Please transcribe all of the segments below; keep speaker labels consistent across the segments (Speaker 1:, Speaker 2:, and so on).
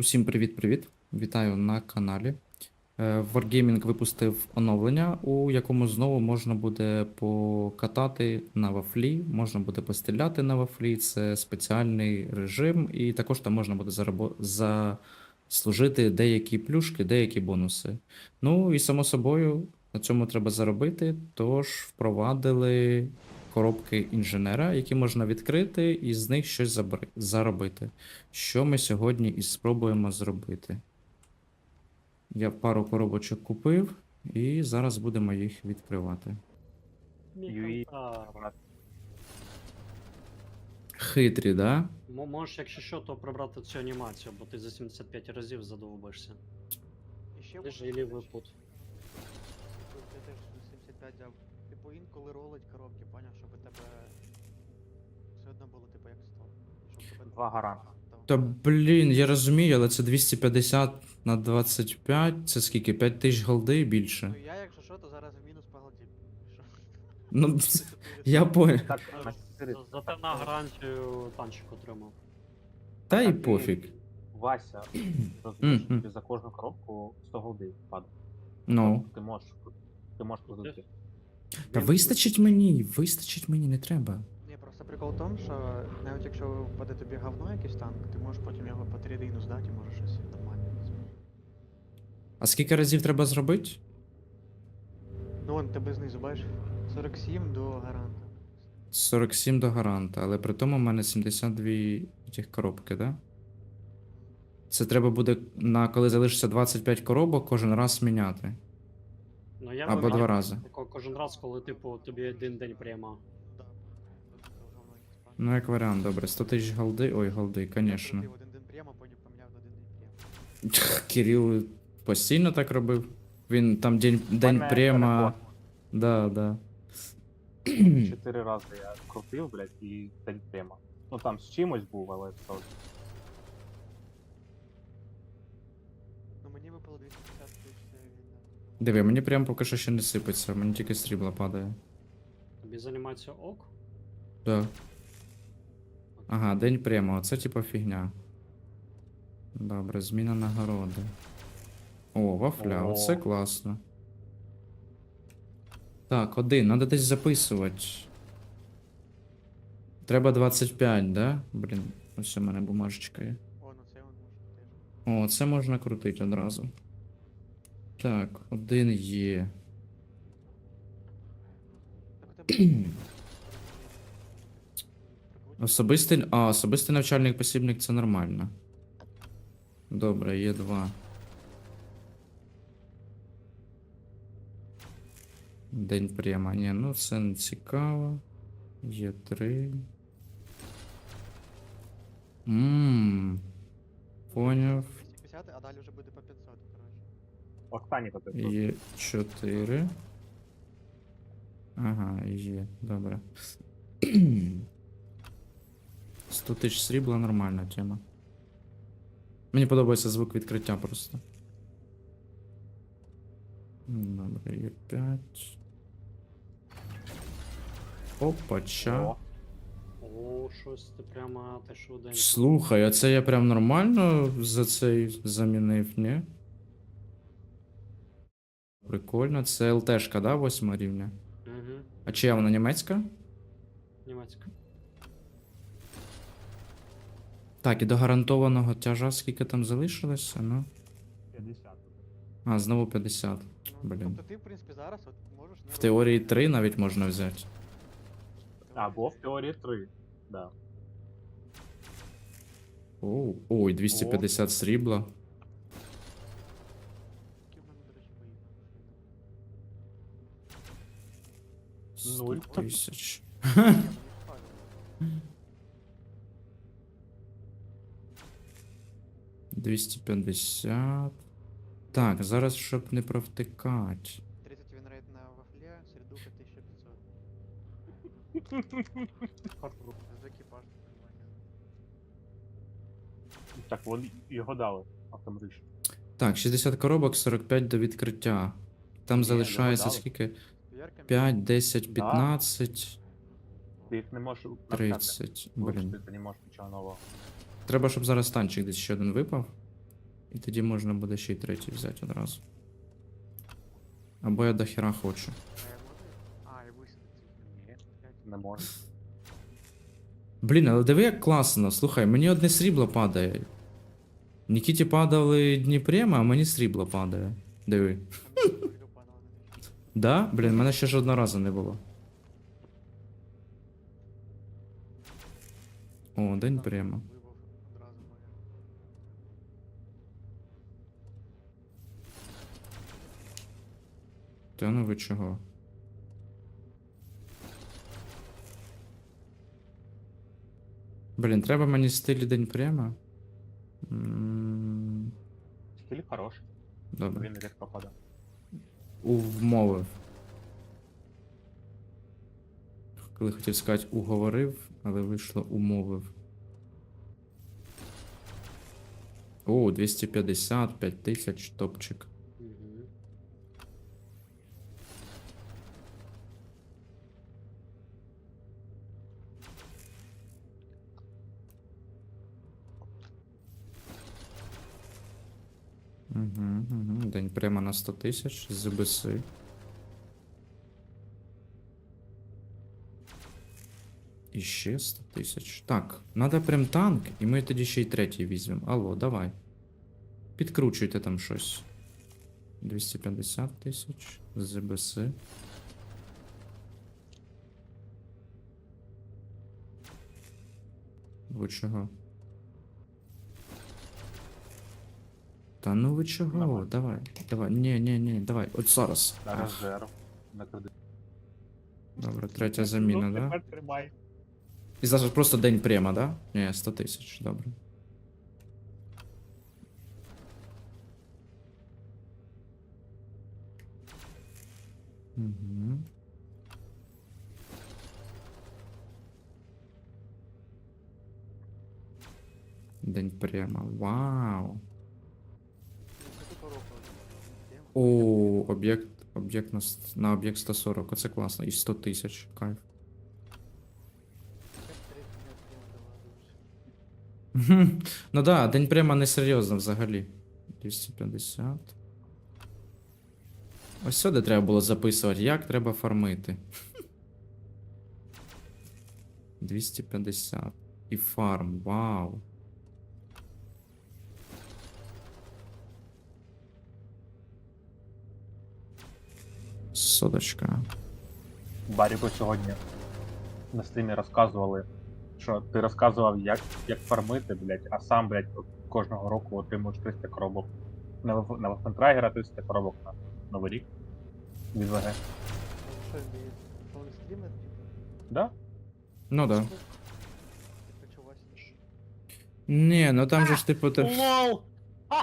Speaker 1: Усім привіт-привіт! Вітаю на каналі. Е, Wargaming випустив оновлення, у якому знову можна буде покатати на вафлі, можна буде постріляти на вафлі. Це спеціальний режим, і також там можна буде зарабо... заслужити деякі плюшки, деякі бонуси. Ну і само собою на цьому треба заробити. Тож впровадили коробки інженера, які можна відкрити, і з них щось забр- заробити. Що ми сьогодні і спробуємо зробити. Я пару коробочок купив, і зараз будемо їх відкривати. Хитрі, да?
Speaker 2: М- Можеш, якщо що, то прибрати цю анімацію, бо ти за 75 разів задовбишся.
Speaker 3: Ще
Speaker 2: Ти ж
Speaker 3: можна
Speaker 2: і
Speaker 3: теж-
Speaker 2: випут.
Speaker 3: Ти теж 75 взяв. Інколи ролить коробки, поняв, щоб у тебе все одно було типу як 100. Щоб тебе
Speaker 4: Два гаранта.
Speaker 1: Та блін, я розумію, але це 250 на 25, це скільки? 5 тисяч голди і
Speaker 3: Ну я, якщо що, то зараз в мінус погодів. Що?
Speaker 1: Ну, я понял.
Speaker 4: Так, на 4.
Speaker 2: Зате на гарантію танчик отримав.
Speaker 1: Та й пофіг.
Speaker 4: Вася, розумієш,
Speaker 1: Мгм.
Speaker 4: тобі за кожну коробку 100 голди падає.
Speaker 1: Ну.
Speaker 4: Ти можеш, ти можеш крутити.
Speaker 1: Та вистачить мені, вистачить мені, не треба.
Speaker 3: Ні, просто прикол в тому, що навіть якщо впаде тобі говно якийсь танк, ти можеш потім його по трейдину здати і можеш щось нормальне візьмеш.
Speaker 1: А скільки разів треба зробити?
Speaker 3: Ну вон тебе знизу, бачиш? 47 до гаранта.
Speaker 1: 47 до гаранта, але при тому в мене 72 тих коробки, да? Це треба буде на коли залишиться 25 коробок, кожен раз міняти.
Speaker 2: Ну я
Speaker 1: Або два рази.
Speaker 2: Ко- Кожен раз, коли типу тобі один день
Speaker 3: падає.
Speaker 1: Ну, як варіант, добре. 100 тисяч голди. Ой, голди, звісно.
Speaker 3: один день прямо, потім поміняв на один день прямо.
Speaker 1: Кирил постійно так робив. Він там день, день прямо. Да, да.
Speaker 4: Чотири рази я крутив, блядь, і день прямо. Ну там з чимось був, але це
Speaker 1: Диви, мені прям поки що ще не сипеться, мені тільки срібла падає.
Speaker 2: Тобі з ок.
Speaker 1: Да. Ага, день прямо, оце типа фігня. Добре, зміна нагороди. О, вафля,
Speaker 4: О.
Speaker 1: оце класно. Так, один, надо десь записувати. Треба 25, да? Блін, ось у мене бумажечка є.
Speaker 3: О, ну.
Speaker 1: О, це можна крутити одразу. Так, один є. Особистий. А, особистий навчальний посібник це нормально. Добре, є два. День прямо. Ні, ну це не цікаво. Є три. Ммм. Поняв.
Speaker 3: а далі вже буде по 500, коротше.
Speaker 4: Останній ти.
Speaker 1: Є чотири. Ага, є, добре. 100 тисяч срібла нормальна тема. Мені подобається звук відкриття просто. Добре, є 5. Опача.
Speaker 4: О,
Speaker 2: щось ти прямо те швиденько.
Speaker 1: Слухай, а це я прям нормально за цей замінив, ні? Прикольно, це ЛТшка, да, 8 рівня?
Speaker 2: Угу.
Speaker 1: А чия вона німецька?
Speaker 2: Німецька.
Speaker 1: Так, і до гарантованого тяжа скільки там залишилося, ну.
Speaker 4: 50.
Speaker 1: А, знову 50.
Speaker 3: Ну,
Speaker 1: Блін.
Speaker 3: Тобто ти, в принципі, зараз от можеш не
Speaker 1: В теорії 3 навіть можна взяти.
Speaker 4: Або в теорії 3. Да.
Speaker 1: Оу, ой, 250 срібла.
Speaker 4: Нуль.
Speaker 1: тисяч. Двісті п'ятдесят. Так, зараз щоб не провтикати.
Speaker 3: 30 вінрейт на вафлі, середуха 1500. З екіпаж.
Speaker 4: Так, вони його дали автоматично.
Speaker 1: Так, 60 коробок, 45 до відкриття. Там
Speaker 4: Ні,
Speaker 1: залишається скільки?
Speaker 3: Вірка,
Speaker 1: 5, 10,
Speaker 4: Да.
Speaker 1: 15,
Speaker 4: Ти їх не можеш навчати.
Speaker 1: 30.
Speaker 4: Вивчити
Speaker 1: Блін.
Speaker 4: ти не можеш нічого нового.
Speaker 1: Треба, щоб зараз танчик десь ще один випав. І тоді можна буде ще й третій взяти одразу. Або я до хера хочу.
Speaker 3: А і висадити.
Speaker 4: Ні, не можна.
Speaker 1: Блін, але диви, як класно. Слухай, мені одне срібло падає. Нікіті падали Дніпрема, а мені срібло падає. Диви.
Speaker 3: А мені вийду падало не такі.
Speaker 1: Да? Блін, мене ще жодного разу не було. О, день прямо. Та ну ви чого? Блін, треба мені стилі день прямо.
Speaker 4: Стиль хороший,
Speaker 1: Добре.
Speaker 4: він рідко падає.
Speaker 1: Увмовив. Коли хотів сказати уговорив, але вийшло умовив. О, 250, 5000 топчик.
Speaker 2: Угу.
Speaker 1: Угу, прямо на 100 тисяч з ЗБСи. І ще 100 тисяч. Так, надо прям танк, і ми тоді ще й третій візьмемо. Алло, давай. Підкручуйте там щось. 250 тисяч з ЗБСи. Ви чого? Та ну ви чого?
Speaker 4: Нормально.
Speaker 1: Давай, давай. Ні, ні, ні, давай. От зараз.
Speaker 4: На
Speaker 1: Ах,
Speaker 4: резерв. На кредит.
Speaker 1: добре, третя заміна,
Speaker 4: ну,
Speaker 1: да?
Speaker 4: тепер тримай.
Speaker 1: І зараз просто день према, да? Ні, 100 тисяч, добре. Угу. День према. Вау. О, об'єкт. Об'єкт на, на об'єкт 140. Оце класно. І 100 тисяч. Кайф. Ну да, день прямо не серйозно взагалі. 250. Ось сюди треба було записувати, як треба фармити. 250. І фарм, вау. Соточка.
Speaker 4: Баріку сьогодні на стрімі розказували, що ти розказував, як, як фармити, блядь, а сам, блядь, кожного року отримуєш 300 коробок. На, на Вафентрайгера 300 коробок на Новий рік. Від ВГ.
Speaker 3: Що він стрімер, типу?
Speaker 4: Да?
Speaker 1: Ну да.
Speaker 3: Васі.
Speaker 1: Ні, ну там же ж типу.
Speaker 2: Лол! А!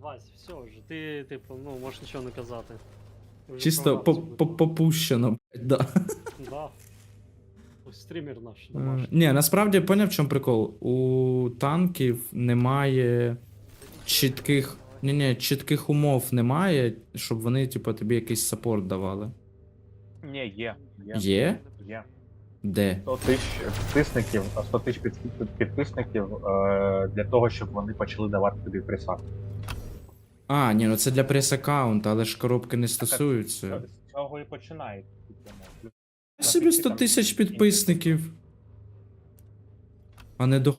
Speaker 2: Вась, все вже, ти, типу, ну, можеш нічого не казати.
Speaker 1: Чисто по- по- попущено, блядь, да.
Speaker 2: Да. Ось стрімер наш
Speaker 1: Е,
Speaker 2: домашній.
Speaker 1: Ні, насправді поняв, в чому прикол. У танків немає чітких. Ні, ні, чітких умов немає, щоб вони, типу, тобі якийсь саппорт давали.
Speaker 4: Ні, є. Є.
Speaker 1: Є?
Speaker 4: Є.
Speaker 1: Де?
Speaker 4: 100 тисяч підписників, а 100 тисяч під- підписників е, для того, щоб вони почали давати тобі присад.
Speaker 1: А, ні, ну це для прес-аккаунта, але ж коробки не стосуються.
Speaker 4: З цього і починається. ну,
Speaker 1: Я собі 100 тисяч підписників. А не до.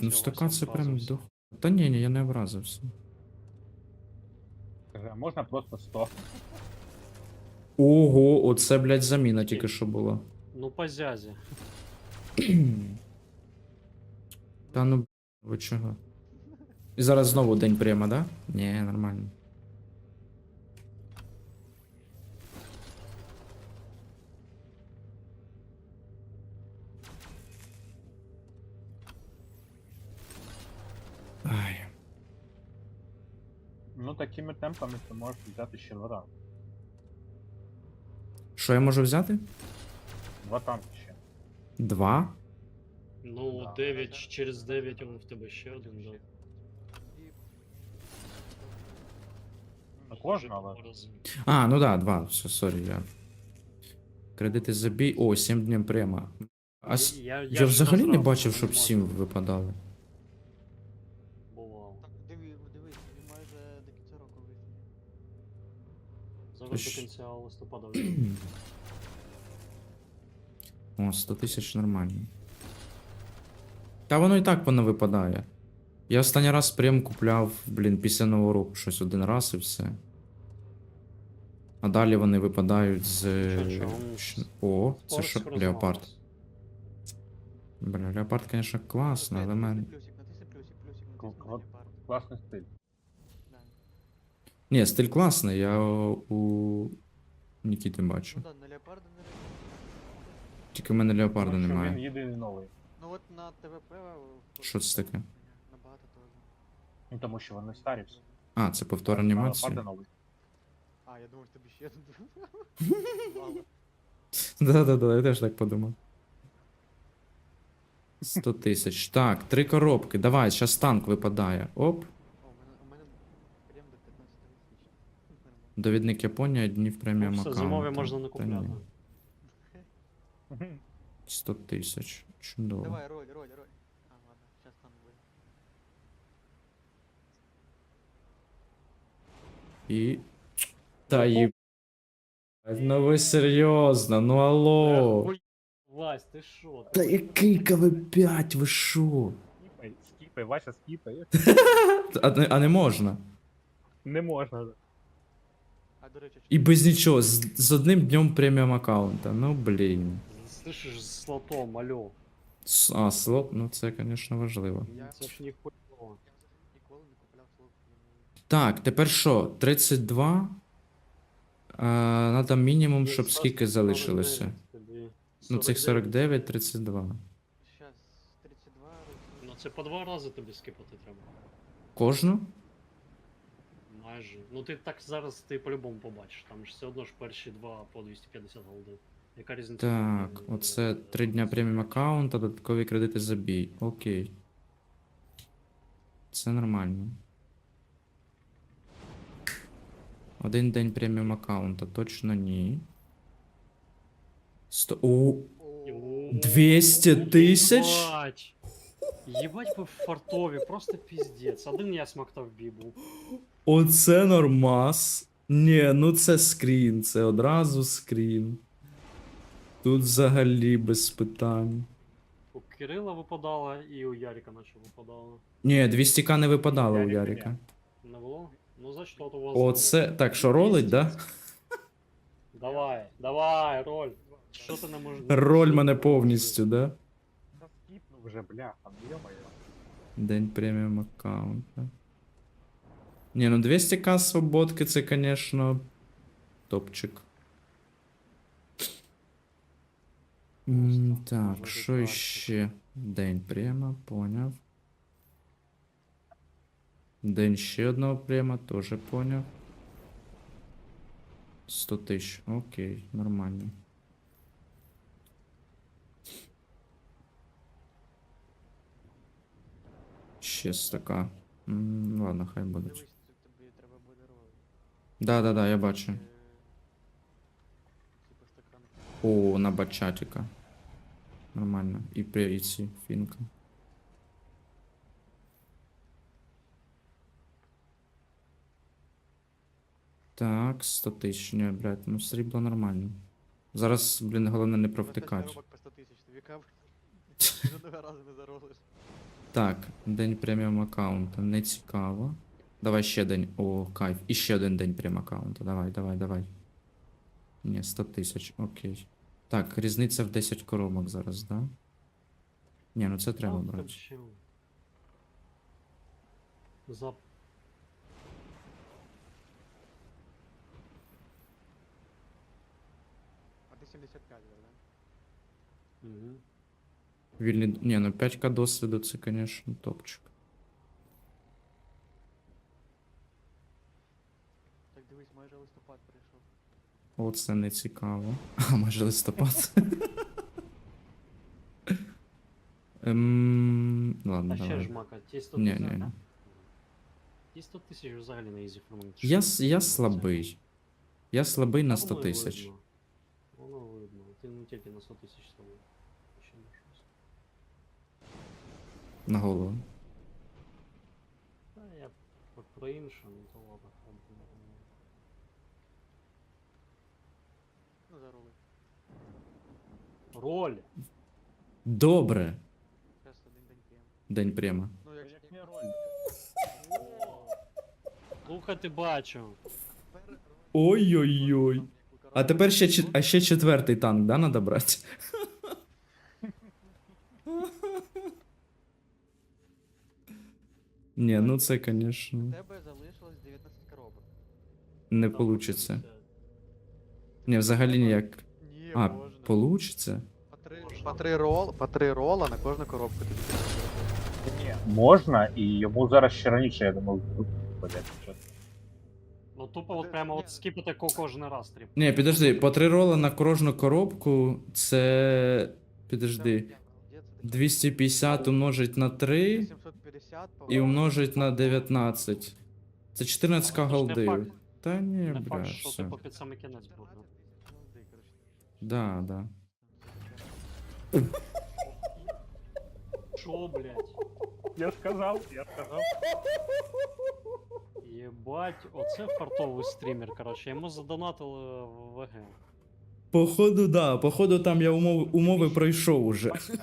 Speaker 1: Ну,
Speaker 2: Чого,
Speaker 1: 100
Speaker 2: Вася
Speaker 1: це прям до. Та ні, ні, я не образився.
Speaker 4: Каже, Можна просто 100.
Speaker 1: Ого, оце, блядь, заміна тільки що була.
Speaker 2: Ну, по зязі.
Speaker 1: Та ну, ви чого? І зараз знову день прямо, да? Ні, нормально. Ай.
Speaker 4: Ну такими темпами ти можеш взяти ще два танки.
Speaker 1: Що я можу взяти?
Speaker 4: Два танки ще.
Speaker 1: Два?
Speaker 2: Ну,
Speaker 4: Да.
Speaker 2: 9 через 9 он в тебе ще один, да.
Speaker 3: І...
Speaker 4: На кожного, але.
Speaker 1: А, ну да, два. Все, сорі, я. Кредити забій. О, 7 днів прямо. А с-
Speaker 2: Я,
Speaker 1: Я взагалі не бачив, щоб
Speaker 2: не
Speaker 1: всім
Speaker 2: можна.
Speaker 1: випадали.
Speaker 2: Бувало.
Speaker 3: Так, диві, дивись, він майже до кінця року вийде.
Speaker 2: Зараз
Speaker 1: Тож-
Speaker 2: до кінця листопада вже.
Speaker 1: О, 100 тисяч нормально. Та воно і так воно випадає. Я останній раз прям купляв, блін, після нового року щось один раз і все. А далі вони випадають з. Щ- О, це що? Леопард. Бля, леопард, звісно, класно, але
Speaker 3: Натисни
Speaker 1: мен.
Speaker 3: плюсик, плюсик, плюсик,
Speaker 4: Кл-
Speaker 3: натисни
Speaker 4: кл-
Speaker 3: на пару.
Speaker 4: Класний стиль.
Speaker 1: Ні, стиль класний, я у Нікіти бачу.
Speaker 3: Ну да, на леопарда не реагує.
Speaker 1: Тільки в мене леопарда
Speaker 4: що Він
Speaker 1: немає.
Speaker 4: єдиний новий.
Speaker 3: Ну от на ТВП... в-
Speaker 1: Що це таке?
Speaker 3: Набагато.
Speaker 4: Ну тому що вони старі всі.
Speaker 1: А, це повтор
Speaker 4: А
Speaker 1: анімації.
Speaker 4: Леопарда новий.
Speaker 3: А, я думав, тобі ще.
Speaker 1: Да-да-да, я теж так подумав. 100 тисяч. Так, три коробки. Давай, зараз танк випадає. Оп.
Speaker 3: У мене, у до 15 тисяч.
Speaker 1: Довідник Японія, днів преміум
Speaker 2: Ну, все,
Speaker 1: аккаунт.
Speaker 2: зимові можна не купляти.
Speaker 1: 100 тисяч. Чудово.
Speaker 3: Давай, роль, роль, роль. А, ладно, сейчас там будет.
Speaker 1: І. Та є. Ну ви серйозно, ну алло.
Speaker 2: Ой, Вась, ти що?
Speaker 1: Та який КВ5, ви шо?
Speaker 4: Скіпай, скіпай, Вася, скіпай.
Speaker 1: А, не- а не можна.
Speaker 4: Не можна.
Speaker 3: А, до речі,
Speaker 1: І без нічого, з, з одним днем преміум аккаунта. Ну блін.
Speaker 2: Слышиш, з слотом, алло.
Speaker 1: А, слот, ну це, звісно, важливо.
Speaker 3: Я-
Speaker 2: Це ж
Speaker 3: ніколи не купляв слот.
Speaker 1: Так, тепер що? 32. А, надо мінімум, щоб скільки залишилося. Ну, цих 49, 32.
Speaker 3: Сейчас 32 роки.
Speaker 2: Ну це по два рази тобі скипати треба.
Speaker 1: Кожну?
Speaker 2: Майже. Ну ти так зараз ти по-любому побачиш. Там ж все одно ж перші два по 250 голди. Яка різниця?
Speaker 1: Так, оце 3 дня преміум аккаунта, додаткові кредити за бій. Окей. Це нормально. Один день преміум аккаунта, точно ні. Сто... О,
Speaker 3: О,
Speaker 1: 200 тисяч?
Speaker 2: Єбать! Єбать ви фартові, просто піздець. Один я смактав бібу.
Speaker 1: Оце нормас. Ні, ну це скрін, це одразу скрін. Тут взагалі без питань.
Speaker 2: У Кирила випадала і у Ярика наче випадала.
Speaker 1: Ні, 200к не випадало у
Speaker 4: Ярик
Speaker 1: Ярика.
Speaker 2: Не було? Ну значить от у вас.
Speaker 1: Оце. Так, що ролить, да?
Speaker 2: Давай, давай, роль. Що ти не можеш.
Speaker 1: Роль мене повністю, да?
Speaker 4: Та скіпну вже, бляха, ну йо-моє.
Speaker 1: День преміум аккаунта. Ні, ну 200к свободки, це, конечно, топчик. М, Так, що ще? День према, поняв. День ще одного према, теж поняв. 100 тисяч, окей, нормально. Ще стака. М, Ладно, хай будуть.
Speaker 3: Тобі треба буде роль.
Speaker 1: Да, да, да, я бачу. О, на бачатика. Нормально. І при ці фінка. Так, 100 тисяч. Ні, блядь, ну срібло нормально. Зараз, блін, головне не провтикати.
Speaker 3: Коробок по 100 тисяч, тобі кав. Жодного разу не заролиш.
Speaker 1: Так, день преміум аккаунта. Не цікаво. Давай ще день. О, кайф. І ще один день преміум аккаунта. Давай, давай, давай. Ні, 100 тисяч, окей. Так, різниця в 10 коробок зараз, да? Ні, ну це треба брати.
Speaker 2: За
Speaker 3: А ти 75 да?
Speaker 2: Угу.
Speaker 1: Вільні... Ні, ну 5к досвіду це, звісно, топчик.
Speaker 3: Так дивись, майже листопад прийшов.
Speaker 1: О, це не цікаво. А, майже листопад. Ем... Ладно,
Speaker 2: А ще
Speaker 1: давай.
Speaker 2: жмака, ті 100
Speaker 1: Ні,
Speaker 2: тисяч.
Speaker 1: ні, ні.
Speaker 2: Ті 100 тисяч взагалі на ізі формат.
Speaker 1: Я, с- я слабий. Я слабий на 100
Speaker 2: Воно й
Speaker 1: тисяч.
Speaker 2: Воно видно. Ти не тільки на 100 тисяч слабий. Ще можеш.
Speaker 1: на голову.
Speaker 2: Та я про, про інше, ну то ладно. там, ну,
Speaker 3: Ну, за роли.
Speaker 2: Роль.
Speaker 1: Добре.
Speaker 3: Один день п'ємо.
Speaker 1: День прямо.
Speaker 3: Ну, як
Speaker 4: Як не роль.
Speaker 2: Слухай, ти бачу.
Speaker 3: тепер
Speaker 1: Ой-ой-ой. А тепер ще, чет- а ще четвертий танк, да, надо брати? Ні, ну це,
Speaker 3: У
Speaker 1: звісно,
Speaker 3: тебе залишилось 19 коробок.
Speaker 1: не получиться. Ні, взагалі ніяк.
Speaker 3: Ні,
Speaker 1: А,
Speaker 3: можна.
Speaker 1: Получиться?
Speaker 3: По три, по три рол, по три рола на кожну коробку.
Speaker 4: Ні. Можна, і йому зараз ще раніше, я думав, що
Speaker 2: Ну тупо от прямо от скіпати ко кожен раз тріп.
Speaker 1: Ні, підожди, по три роли на кожну коробку це. Підожди. 250 умножить на 3
Speaker 3: 750
Speaker 1: і умножить на 19. Це 14
Speaker 2: Ну,
Speaker 1: голди. Та ні,
Speaker 2: Не
Speaker 1: бля,
Speaker 2: факт, що
Speaker 1: все.
Speaker 2: типу під самий кінець буде.
Speaker 1: Да, да.
Speaker 2: Що, блять?
Speaker 4: Я сказав, я сказав.
Speaker 2: Єбать, оце фартовий стрімер, коротше, йому задонатили в ВГ.
Speaker 1: Походу, да. Походу, там я умови, умови пройшов уже.
Speaker 4: Вася,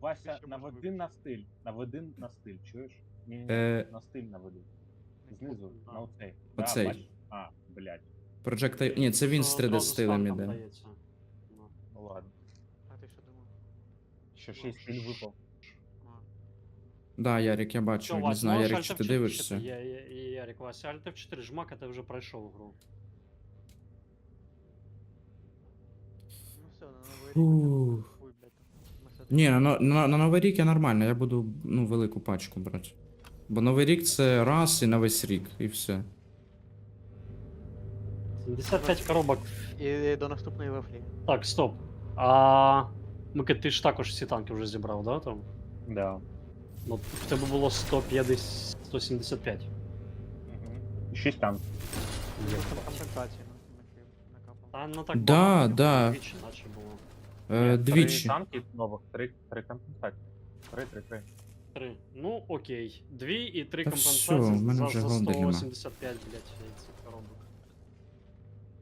Speaker 4: Вася, наведи на стиль. Наведи на стиль, чуєш? Ні, ні,
Speaker 1: Е.
Speaker 4: на стиль наведи. Знизу, на оцей.
Speaker 1: Оцей.
Speaker 4: бачиш? А, блядь.
Speaker 1: Project I- Ні, це він з
Speaker 2: Що
Speaker 1: 3D стилем
Speaker 2: стартом
Speaker 1: іде.
Speaker 2: Ну.
Speaker 4: Ну ладно.
Speaker 3: А ти що думав?
Speaker 4: Ще ще й стиль випав.
Speaker 1: Да, Ярик, я бачу. Не знаю, Ярик, чи ти
Speaker 2: F4
Speaker 1: дивишся?
Speaker 2: Я, я, Ярик, Вася, Alt F4 жмак, а ти вже пройшов гру.
Speaker 3: Ну все, на новий рік.
Speaker 1: Ух.
Speaker 3: Хуй, блядь, там. Ми все
Speaker 1: Ні, на, на, на Новий рік я нормально, я буду ну, велику пачку брати. Бо Новий рік це раз і на весь рік, і все.
Speaker 2: 75 коробок.
Speaker 3: І до наступної вафлі.
Speaker 2: Так, стоп. А. Микит, ти ж також всі танки вже зібрав, да? Там?
Speaker 4: Да.
Speaker 2: Ну, в тебе було 150, 175.
Speaker 4: Угу. Шість там.
Speaker 2: Є.
Speaker 3: Просто компенсації.
Speaker 2: Та не так
Speaker 1: Да,
Speaker 2: багато,
Speaker 1: да.
Speaker 2: Двічі, наче було.
Speaker 1: Е, двічі.
Speaker 4: Три танки нових, три, три компенсації. Три, три, три.
Speaker 2: Три. Ну, окей. Дві і три
Speaker 1: Та
Speaker 2: компенсації
Speaker 1: всьо, в мене
Speaker 2: за,
Speaker 1: вже
Speaker 2: за
Speaker 1: голди нема.
Speaker 2: 185, блядь, цих коробок.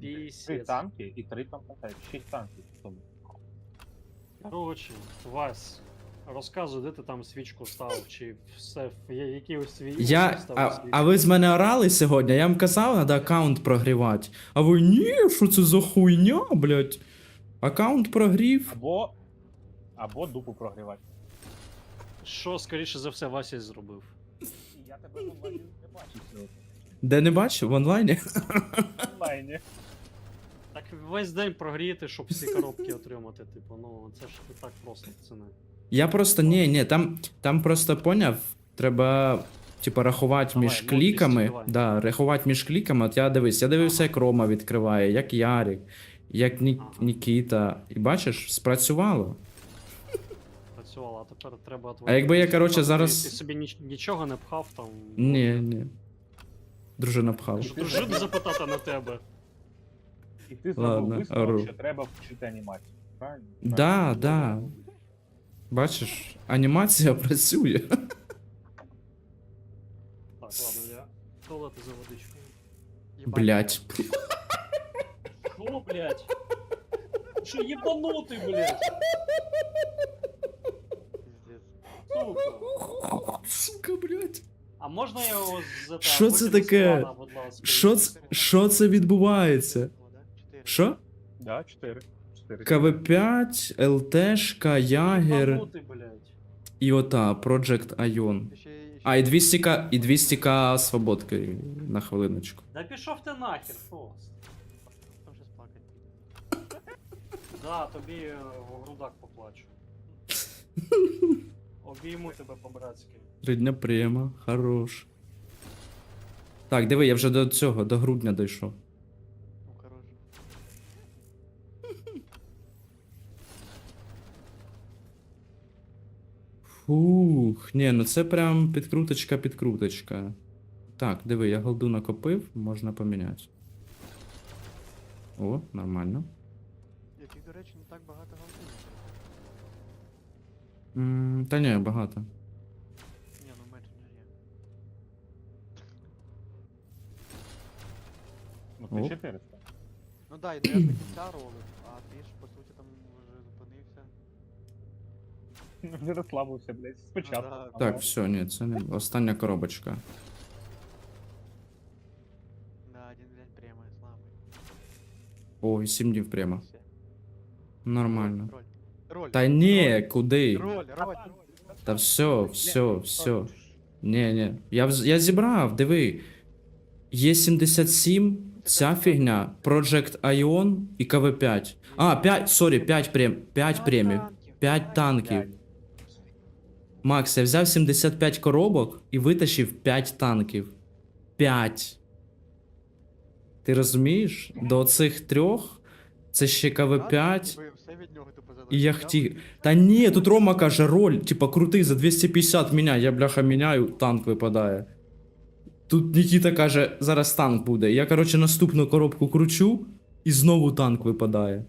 Speaker 4: Три
Speaker 2: Пісець.
Speaker 4: танки і три компенсації. Шість танків. в сумі.
Speaker 2: Коротше, Вась, розказуй, де ти там свічку став, чи все, в я- який ось свій
Speaker 1: Я, а,
Speaker 2: свічку?
Speaker 1: а ви з мене орали сьогодні? Я вам казав, треба аккаунт прогрівати. А ви ні, що це за хуйня, блядь? Аккаунт прогрів.
Speaker 4: Або. Або дупу прогрівати.
Speaker 2: Що, скоріше за все, Вася й зробив.
Speaker 4: Я тебе в онлайні не бачив сьогодні.
Speaker 1: Де не бачив? В онлайні?
Speaker 4: В онлайні.
Speaker 2: Весь день прогріти, щоб всі коробки отримати, типу, ну це ж не так просто, пацани.
Speaker 1: Я просто ні, ні, там, там просто поняв, треба. Типа рахувати
Speaker 2: Давай,
Speaker 1: між
Speaker 2: ну,
Speaker 1: кліками.
Speaker 2: давай.
Speaker 1: Да, рахувати між кліками. От я дивись, я дивився, як Рома відкриває, як Ярик, як Ні...
Speaker 2: Ага.
Speaker 1: Нікіта. І бачиш, спрацювало.
Speaker 2: Працювало, а тепер треба
Speaker 1: А якби я, коротше,
Speaker 2: Ти-
Speaker 1: зараз-
Speaker 2: Ти, собі ніч- нічого не пхав там.
Speaker 1: Ні, ні. Дружина пхав.
Speaker 2: Дружину запитати на тебе.
Speaker 4: І ти
Speaker 1: Ладно,
Speaker 4: зробив висновок,
Speaker 1: ору.
Speaker 4: що треба вчити анімацію. Правильно?
Speaker 1: Да, да. Бачиш, анімація працює.
Speaker 2: Так, ладно, я в туалет за.
Speaker 3: Єбать,
Speaker 1: Блять.
Speaker 2: Що, блядь? Що єбанутий, блядь?
Speaker 3: пиздец.
Speaker 2: Сука.
Speaker 1: Сука, блять.
Speaker 2: А можна я його з та,
Speaker 1: Що це
Speaker 2: з
Speaker 1: таке?
Speaker 2: плана, будь ласка?
Speaker 1: Що це, що це відбувається? Що?
Speaker 4: Да, чотири. Чотири.
Speaker 1: КВ5, ЛТшка, Ягер
Speaker 2: Єбанутий, блядь.
Speaker 1: і ота, Project Ion. А, і 200к, і 200к свободки на хвилиночку.
Speaker 2: Да пішов ти нахер.
Speaker 3: Там плакать.
Speaker 2: Да, тобі е, в грудак поплачу. Обійму тебе по-братськи.
Speaker 1: Три дня прямо, хорош. Так, диви, я вже до цього, до грудня дійшов. Ух, ні, ну це прям підкруточка-підкруточка. Так, диви, я голду накопив, можна поміняти. О, нормально.
Speaker 3: Яких, до речі, не так багато голду.
Speaker 1: М, Та ні, багато.
Speaker 4: Ні,
Speaker 1: ну
Speaker 4: меч не є.
Speaker 3: Ну, О. ти 400. Ну да, я до кінця ролик, а ти ж
Speaker 4: Вже розслабився, блядь, спочатку.
Speaker 3: Ну да.
Speaker 1: Так, все, ні, це не остання коробочка.
Speaker 3: Да, один день прямо слабий.
Speaker 1: Ой, 7 днів прямо.
Speaker 3: Все.
Speaker 1: Нормально.
Speaker 3: Роль. Роль.
Speaker 1: Та ні, куди?
Speaker 3: Роль, роль, роль.
Speaker 1: Та все, все, все. Ні, ні. Я, вз- я зібрав, диви. Є 77, ця фігня, Project Ion і КВ5. А, 5, сорі, 5 прем, 5 премів. 5 танків. Макс, я взяв 75 коробок і витащив 5 танків. 5. Ти розумієш? До цих трьох це ще КВ5
Speaker 3: Ви все від нього тупо залежить.
Speaker 1: і яхті. Та ні, тут Рома каже, роль, типа крутий, за 250 міняй, я бляха міняю, танк випадає. Тут Нікіта каже, зараз танк буде. Я, коротше, наступну коробку кручу, і знову танк випадає.